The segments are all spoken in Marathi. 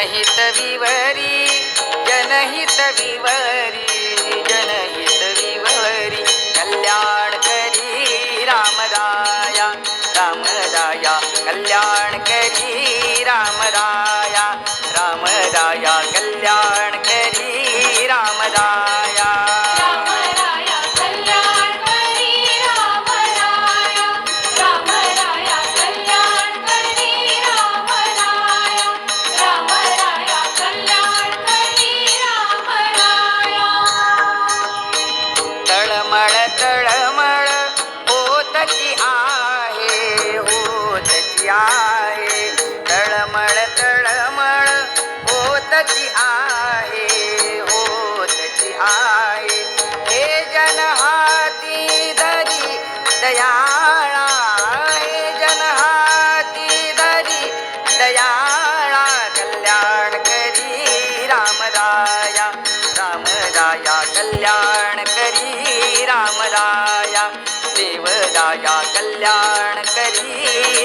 जनहित विवरी जनहित विवरी। आहे तळमळ तळमळ होतची आहे होतची आहे. हे जन हाती धरी दयाळा. हे जनहाती धरी दयाळा. कल्याण करी रामदाया रामदाया. कल्याण करी रामदाया देवदाया. कल्याण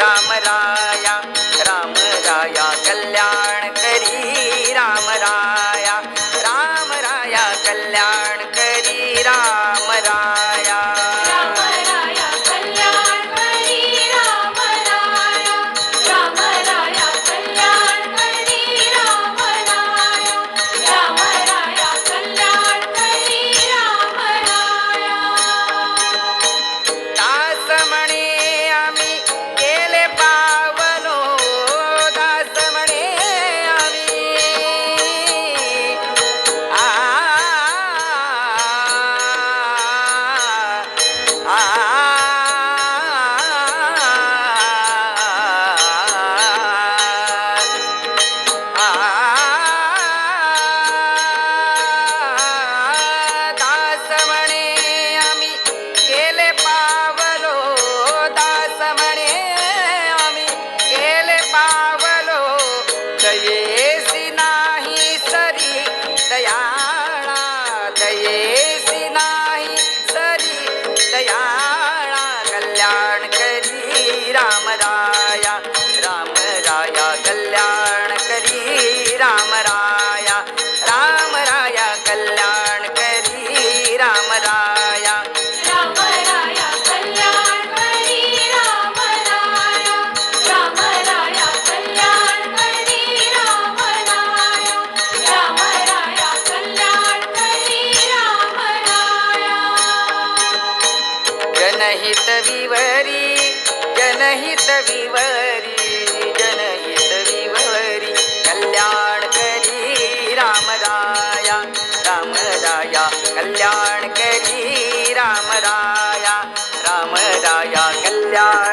राम राम. जनहित विवरी जनहित विवरी जनहित विवरी कल्याण करी रामदाया रामदाया. कल्याण करी रामदाया रामदाया. कल्याण